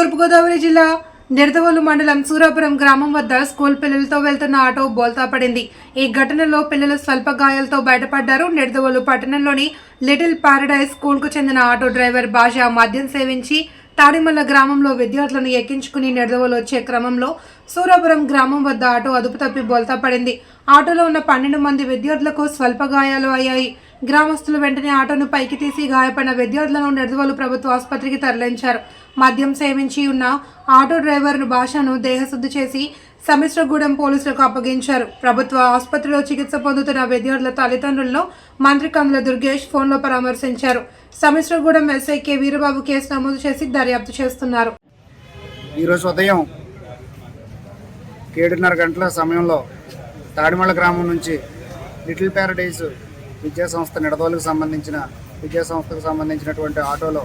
తూర్పుగోదావరి జిల్లా నిడదవోలు మండలం సూరాపురం గ్రామం వద్ద స్కూల్ పిల్లలతో వెళ్తున్న ఆటో బోల్తా పడింది. ఈ ఘటనలో పిల్లలు స్వల్ప గాయాలతో బయటపడ్డారు. నిడదవోలు పట్టణంలోని లిటిల్ పారడైజ్ స్కూల్కు చెందిన ఆటో డ్రైవర్ భాష మద్యం సేవించి తాడిమల్ల గ్రామంలో విద్యార్థులను ఎక్కించుకుని నిడదవలు వచ్చే క్రమంలో సూరాపురం గ్రామం వద్ద ఆటో అదుపు తప్పి బోల్తా పడింది. ఆటోలో ఉన్న పన్నెండు మంది విద్యార్థులకు స్వల్ప గాయాలు అయ్యాయి. గ్రామస్తులు వెంటనే ఆటోను పైకి తీసి గాయపడిన విద్యార్థులను నిడదవోలు ప్రభుత్వ ఆసుపత్రికి తరలించారు. మద్యం సేవించి ఉన్న ఆటో డ్రైవర్ను భాషను దేహశుద్ధి చేసి సమిశ్రగూడెం పోలీసులకు అప్పగించారు. ప్రభుత్వ ఆసుపత్రిలో చికిత్స పొందుతున్న విద్యార్థుల తల్లిదండ్రులను మంత్రి కందుల దుర్గేష్ ఫోన్లో పరామర్శించారు. Samisragudem SI K. Veerababu case నమోదు చేసి దర్యాప్తు చేస్తున్నారు. ఈరోజు ఉదయం ఏడున్నర గంటల సమయంలో తాడిమళ్ళ గ్రామం నుంచి లిటిల్ ప్యారడైజ్ విద్యా సంస్థ నిడదోలకు సంబంధించిన విద్యాసంస్థకు సంబంధించినటువంటి ఆటోలో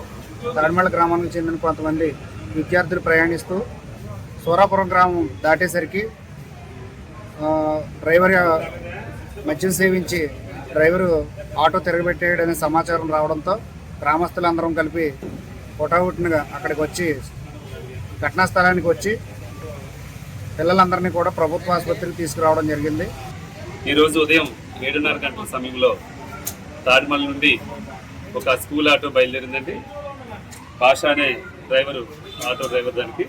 తాడిమళ్ళ గ్రామానికి చెందిన కొంతమంది విద్యార్థులు ప్రయాణిస్తూ సూరాపురం గ్రామం దాటేసరికి డ్రైవర్ మద్యం సేవించి డ్రైవరు ఆటో తిరగబెట్టేయడనే సమాచారం రావడంతో గ్రామస్తులందరం కలిపి హుటాహుటినగా అక్కడికి వచ్చి ఘటనా స్థలానికి వచ్చి పిల్లలందరినీ కూడా ప్రభుత్వ ఆసుపత్రికి తీసుకురావడం జరిగింది. ఈరోజు ఉదయం ఏడున్నర గంటల సమయంలో తాడిమల్ నుండి ఒక స్కూల్ ఆటో బయలుదేరిందండి. భాష అనే డ్రైవరు ఆటో డ్రైవర్ దానికి.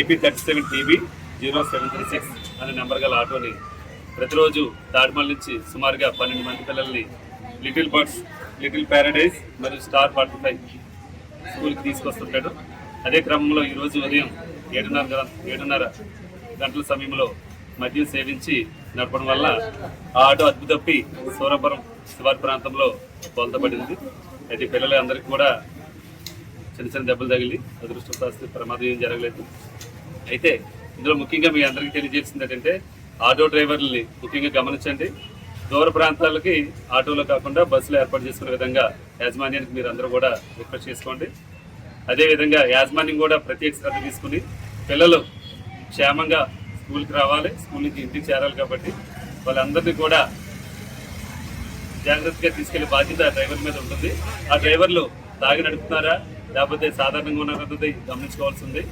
AP thirty seven TB zero seven three six అనే నెంబర్ గల ఆటోని ప్రతిరోజు తాడిమల్ నుంచి సుమారుగా పన్నెండు మంది పిల్లల్ని లిటిల్ బర్డ్స్ లిటిల్ ప్యారడైజ్ మరియు స్టార్ ఫార్టీ ఫైవ్ స్కూల్కి తీసుకొస్తుంటాడు. అదే క్రమంలో ఈరోజు ఉదయం ఏడున్నర ఏడున్నర గంటల సమయంలో మద్యం సేవించి నడపడం వల్ల ఆ ఆటో అద్దు తప్పి సూరపురం శివారు ప్రాంతంలో బోల్తపడింది అయితే పిల్లలు అందరికీ కూడా చిన్న చిన్న దెబ్బలు తగిలి అదృష్టశాస్త్రి ప్రమాదం ఏం జరగలేదు. అయితే ఇందులో ముఖ్యంగా మీ అందరికీ తెలియజేసింది ఏంటంటే ఆటో డ్రైవర్లని ముఖ్యంగా గమనించండి. దూర ప్రాంతాలకి ఆటోలో కాకుండా బస్సులు ఏర్పాటు చేసుకునే విధంగా యాజమాన్యానికి మీరు అందరూ కూడా రిక్వెస్ట్ చేసుకోండి. అదేవిధంగా యాజమాన్యం కూడా ప్రత్యేక శ్రద్ధ తీసుకుని పిల్లలు క్షేమంగా స్కూల్కి రావాలి స్కూల్ నుంచి ఇంటికి చేరాలి కాబట్టి వాళ్ళందరినీ కూడా జాగ్రత్తగా తీసుకెళ్ళే బాధ్యత డ్రైవర్ మీద ఉంటుంది. ఆ డ్రైవర్లు తాగి నడుపుతున్నారా? లేకపోతే సాధారణంగా ఉన్నారన్నది గమనించుకోవాల్సి ఉంది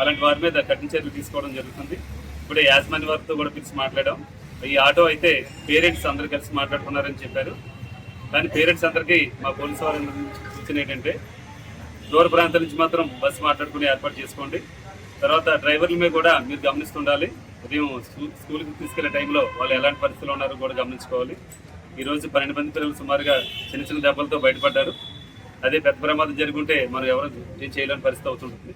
అలాంటి వారి మీద కఠిన చర్యలు తీసుకోవడం జరుగుతుంది. ఇప్పుడే యాజమాన్య వారితో కూడా పిలిచి మాట్లాడాం. ఈ ఆటో అయితే పేరెంట్స్ అందరు కలిసి మాట్లాడుకున్నారని చెప్పారు. కానీ పేరెంట్స్ అందరికీ మా పోలీసు వారి సూచన ఏంటంటే దూర ప్రాంతం నుంచి మాత్రం బస్సు మాట్లాడుకుని ఏర్పాటు చేసుకోండి. తర్వాత డ్రైవర్ల మీద కూడా మీరు గమనిస్తుండాలి. ఉదయం స్కూల్కి తీసుకెళ్ళే టైంలో వాళ్ళు ఎలాంటి పరిస్థితుల్లో ఉన్నారో కూడా గమనించుకోవాలి. ఈ రోజు పన్నెండు మంది పిల్లలు సుమారుగా చిన్న చిన్న దెబ్బలతో బయటపడ్డారు. అదే పెద్ద ప్రమాదం జరుగుంటే మనం ఎవరు ఏం చేయలేని పరిస్థితి అవుతుంటుంది.